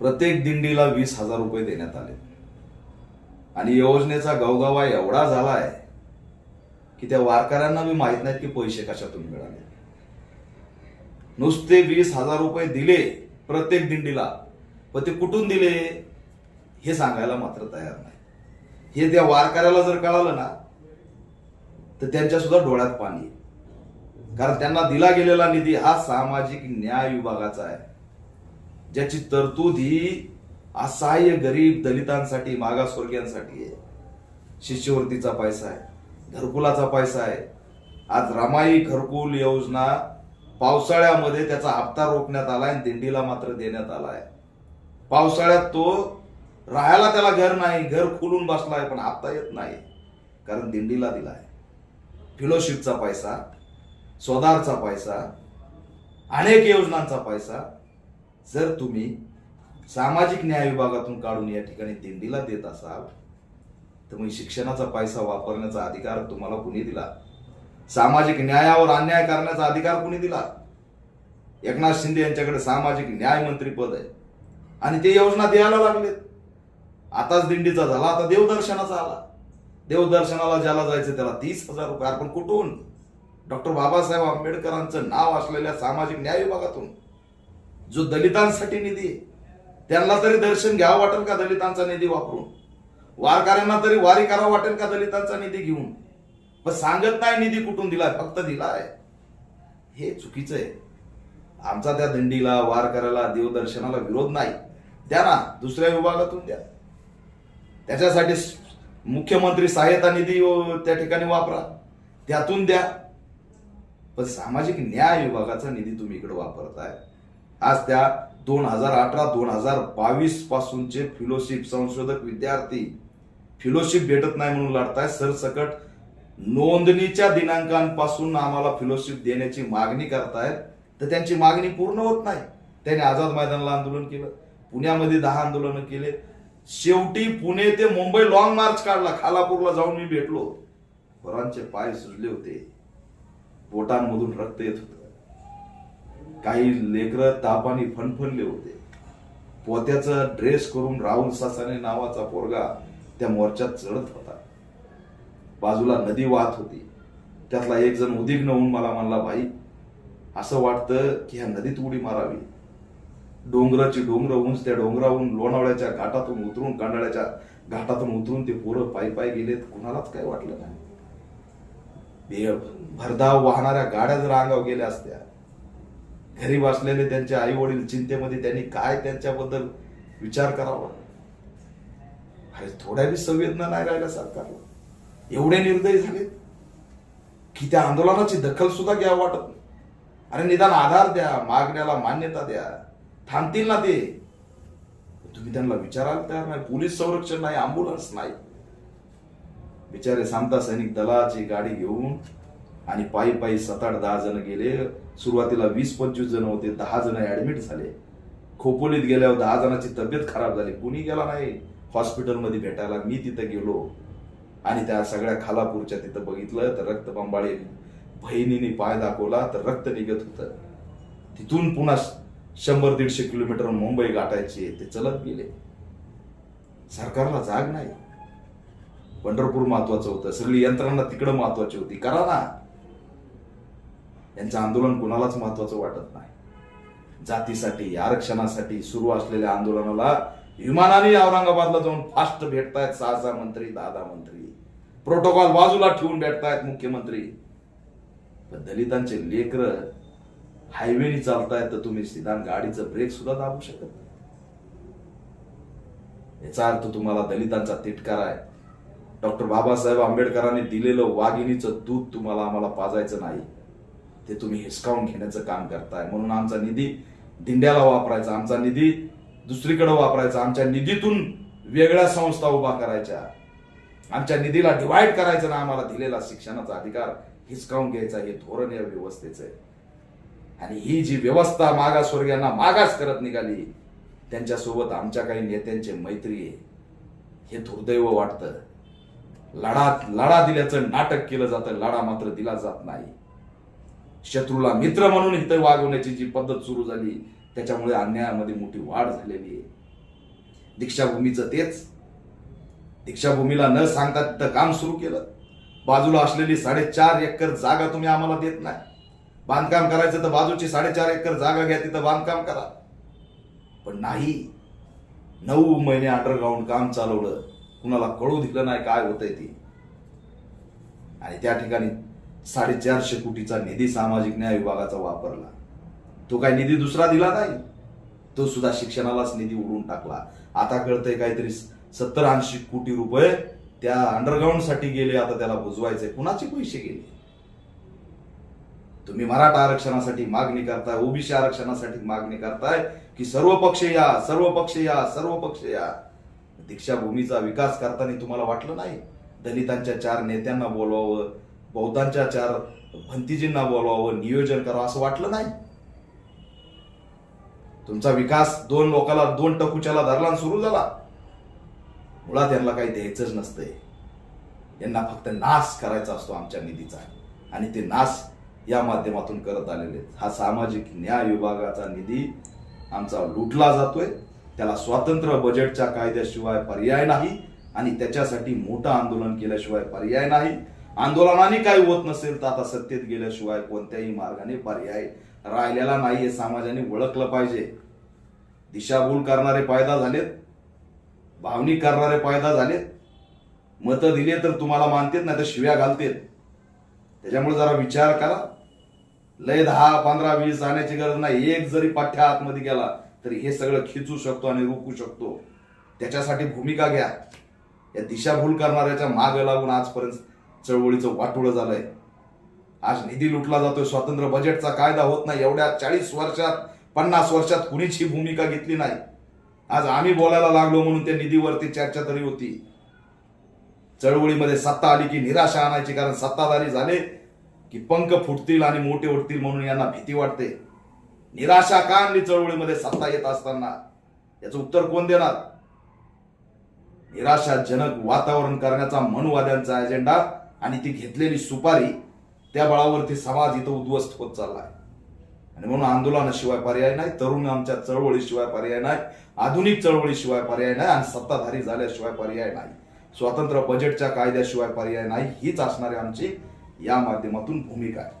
प्रत्येक दिंडीला वीस हजार रुपये देण्यात आले. आणि योजनेचा गवगवा एवढा झालाय की त्या वारकऱ्यांना बी माहीत नाहीत की पैसे कशातून मिळाले. नुसते वीस हजार रुपये दिले प्रत्येक दिंडीला पण ते कुठून दिले हे सांगायला मात्र तयार नाही. हे त्या वारकऱ्याला जर कळालं ना तर त्यांच्या सुद्धा डोळ्यात पाणी कारण त्यांना दिला गेलेला निधी हा सामाजिक न्याय विभागाचा आहे. ज्याची तरतूद ही असहाय्य गरीब दलितांसाठी मागासवर्गीयांसाठी आहे. शिष्यवृत्तीचा पैसा आहे घरकुलाचा पैसा आहे. आज रमाई घरकुल योजना पावसाळ्यामध्ये त्याचा हप्ता रोखण्यात आला आणि दिंडीला मात्र देण्यात आलाय. पावसाळ्यात तो राहायला त्याला घर नाही घर खुलून बसलाय पण हप्ता येत नाही कारण दिंडीला दिलाय. फिलोशिपचा पैसा स्वदारचा पैसा अनेक योजनांचा पैसा जर तुम्ही सामाजिक न्याय विभागातून काढून या ठिकाणी दिंडीला देत असाल तर मग शिक्षणाचा पैसा वापरण्याचा अधिकार तुम्हाला कुणी दिला? सामाजिक न्यायावर अन्याय करण्याचा अधिकार कुणी दिला? एकनाथ शिंदे यांच्याकडे सामाजिक न्याय मंत्री पद आहे. आणि ते योजना द्यायला लागलेत. आताच दिंडीचा झाला आता देवदर्शनाचा आला. देवदर्शनाला ज्याला जायचं त्याला तीस हजार रुपये अर्पण कुठून? डॉक्टर बाबासाहेब आंबेडकरांचं नाव असलेल्या सामाजिक न्याय विभागातून. जो दलितांसाठी निधी आहे त्यांना तरी दर्शन घ्यावं वाटेल का दलितांचा निधी वापरून? वारकऱ्यांना तरी वारी करावं वाटेल का दलितांचा निधी घेऊन? पण सांगत नाही निधी कुठून दिलाय फक्त दिलाय. हे चुकीचं आहे. आमचा त्या दिंडीला वारकऱ्याला देवदर्शनाला विरोध नाही. द्या ना दुसऱ्या विभागातून द्या. त्याच्यासाठी मुख्यमंत्री सहायता निधी त्या ठिकाणी वापरा. त्यातून द्या. पण सामाजिक न्याय विभागाचा निधी तुम्ही इकडे वापरताय. आज त्या दोन हजार अठरा दोन हजार बावीस पासूनचे फिलोशिप संशोधक विद्यार्थी फिलोशिप भेटत नाही म्हणून लढताय. सरसकट नोंदणीच्या दिनांकांपासून आम्हाला फिलोशिप देण्याची मागणी करतायत. तर त्यांची मागणी पूर्ण होत नाही. त्यांनी आझाद मैदानाला आंदोलन केलं. पुण्यामध्ये दहा आंदोलनं केले. शेवटी पुणे ते मुंबई लॉंग मार्च काढला. खालापूरला जाऊन मी भेटलो. वरांचे पाय सुजले होते. बोटांमधून रक्त येत होतं. काही लेकर तापाने फणफणले होते. पोत्याचा ड्रेस करून राहुल सासाने नावाचा पोरगा त्या मोर्चात चढत होता. बाजूला नदी वाहत होती. त्यातला एक जण उद्विग्न होऊन मला म्हणला भाई असं वाटतं की ह्या नदीत उडी मारावी. डोंगराची डोंगर उंच त्या डोंगरावरून लोणावळ्याच्या घाटातून उतरून कांडाळ्याच्या घाटातून उतरून ते पोरं पायी पायी गेलेत. कुणालाच काय वाटलं नाही. भरधाव वाहणाऱ्या गाड्या जर अंगावर गेल्या असत्या घरी असलेले त्यांचे आई वडील चिंतेमध्ये त्यांनी काय त्यांच्याबद्दल विचार करावा? अरे थोड्या बी संवेदना नाही राहिल्या सरकारला. एवढे निर्दयी झाले की त्या आंदोलनाची दखल सुद्धा घ्या वाटत नाही. अरे निदान आधार द्या मागण्याला मान्यता द्या थांबतील ना ते. तुम्ही त्यांना विचारायला तयार नाही पोलीस संरक्षण नाही अँब्युलन्स नाही. बिचारे सांगता सैनिक दलाची गाडी घेऊन आणि पायी पायी सात आठ दहा जण गेले. सुरुवातीला वीस पंचवीस जण होते. दहा जण ऍडमिट झाले. खोपोलीत गेल्यावर दहा जणांची तब्येत खराब झाली. कुणी गेला नाही. हॉस्पिटलमध्ये भेटायला मी तिथं गेलो. आणि त्या सगळ्या खालापूरच्या तिथं बघितलं तर रक्तबंबाळी बहिणीने पाय दाखवला तर रक्त निघत होतं. तिथून पुन्हा शंभर दीडशे किलोमीटर मुंबई गाठायची. ते चलत गेले. सरकारला जाग नाही. पंढरपूर महत्वाचं होतं. सगळी यंत्रणा तिकडं महत्वाची होती. करा ना. यांचं आंदोलन कुणालाच महत्वाचं वाटत नाही. जातीसाठी आरक्षणासाठी सुरू असलेल्या आंदोलनाला विमानाने औरंगाबादला जाऊन फास्ट भेटतायत सहा सहा मंत्री दहा दहा मंत्री. प्रोटोकॉल बाजूला ठेवून भेटतायत मुख्यमंत्री. पण दलितांचे लेकर हायवेनी चालतायत तर तुम्ही सिधान गाडीचं ब्रेक सुद्धा दाबू शकत नाही. याचा अर्थ तुम्हाला दलितांचा तिटकार आहे. डॉक्टर बाबासाहेब आंबेडकरांनी दिलेलं वाघिणीचं दूध तुम्हाला आम्हाला पाजायचं नाही. ते तुम्ही हिसकावून घेण्याचं काम करताय. म्हणून आमचा निधी दिंड्याला वापरायचा आमचा निधी दुसरीकडे वापरायचा आमच्या निधीतून वेगळ्या संस्था उभा करायच्या. आमच्या निधीला डिवाइड करायचं ना आम्हाला दिलेला शिक्षणाचा अधिकार हिसकावून घ्यायचा हे धोरण या व्यवस्थेचं आहे. आणि ही जी व्यवस्था मागासवर्गीयांना मागास करत निघाली त्यांच्यासोबत आमच्या काही नेत्यांची मैत्री आहे. हे दुर्दैव वाटतं. लढा लढा दिल्याचं नाटक केलं जातं लढा मात्र दिला जात नाही. शत्रूला मित्र म्हणून इथं वागवण्याची जी पद्धत सुरू झाली त्याच्यामुळे अन्यायामध्ये मोठी वाढ झालेली आहे. दीक्षाभूमीचं तेच. दीक्षाभूमीला न सांगता तिथं काम सुरू केलं. बाजूला असलेली साडेचार एकर जागा तुम्ही आम्हाला देत नाही. बांधकाम करायचं तर बाजूची साडेचार एकर जागा घ्या तिथं बांधकाम करा. पण नाही. नऊ महिने अंडरग्राऊंड काम चालवलं. कुणाला कळू दिलं नाही काय होतंय ते. आणि त्या ठिकाणी साडेचारशे कोटीचा निधी सामाजिक न्याय विभागाचा वापरला. तो काय निधी दुसरा दिला नाही. तो सुद्धा शिक्षणालाच निधी उडून टाकला. आता कळतंय काहीतरी सत्तर ऐंशी कोटी रुपये त्या अंडरग्राऊंडसाठी गेले आता त्याला बुजवायचे कुणाचे पैसे गेले? तुम्ही मराठा आरक्षणासाठी मागणी करताय ओबीसी आरक्षणासाठी मागणी करताय की सर्व पक्ष या सर्व पक्ष या सर्व पक्ष या. दीक्षाभूमीचा विकास करताना तुम्हाला वाटलं नाही? दलितांच्या चार नेत्यांना बोलवावं बौद्धांच्या चार भंतीजींना बोलवावं नियोजन करावं असं वाटलं नाही? तुमचा विकास दोन लोकाला दोन टकुच्याला धरला आणि सुरू झाला. मुळात यांना काही द्यायचंच नसतंय. यांना फक्त नाश करायचा असतो आमच्या निधीचा. आणि ते नाश या माध्यमातून करत आलेले आहेत. हा सामाजिक न्याय विभागाचा निधी आमचा लुटला जातोय. त्याला स्वातंत्र्य बजेटच्या कायद्याशिवाय पर्याय नाही आणि त्याच्यासाठी मोठं आंदोलन केल्याशिवाय पर्याय नाही. आंदोलनाने काही होत नसेल तर आता सत्तेत गेल्याशिवाय कोणत्याही मार्गाने पर्याय राहिलेला नाही हे समाजाने ओळखलं पाहिजे. दिशाभूल करणारे पायदा झालेत. भावनिक करणारे पायदा झालेत. मतं दिले तर तुम्हाला मानतेत नाही तर शिव्या घालतेत. त्याच्यामुळे जरा विचार करा. लय दहा पंधरा वीस जाण्याची गरज नाही. एक जरी पाठ्या आतमध्ये गेला तरी हे सगळं खिचू शकतो आणि रोखू शकतो. त्याच्यासाठी भूमिका घ्या. या दिशाभूल करणाऱ्याच्या माग लागून आजपर्यंत चळवळीचं वाटोळं झालंय. आज निधी लुटला जातोय. स्वातंत्र्य बजेटचा कायदा होत नाही. एवढ्या चाळीस वर्षात पन्नास वर्षात कुणीच ही भूमिका घेतली नाही. आज आम्ही बोलायला लागलो म्हणून त्या निधीवरती चर्चा तरी होती. चळवळीमध्ये सत्ता आली की निराशा आणायची कारण सत्ताधारी झाले की पंख फुटतील आणि मोठे उठतील म्हणून यांना भीती वाटते. निराशा का आणली चळवळीमध्ये सत्ता येत असताना? याचं उत्तर कोण देणार? निराशाजनक वातावरण करण्याचा मनुवाद्यांचा अजेंडा आणि ती घेतलेली सुपारी त्या बळावरती समाज इथं उद्ध्वस्त होत चाललाय. आणि म्हणून आंदोलनाशिवाय पर्याय नाही तरुण आमच्या चळवळीशिवाय पर्याय नाही आधुनिक चळवळीशिवाय पर्याय नाही आणि सत्ताधारी झाल्याशिवाय पर्याय नाही. स्वतंत्र बजेटच्या कायद्याशिवाय पर्याय नाही हीच असणारी आमची या माध्यमातून भूमिका आहे.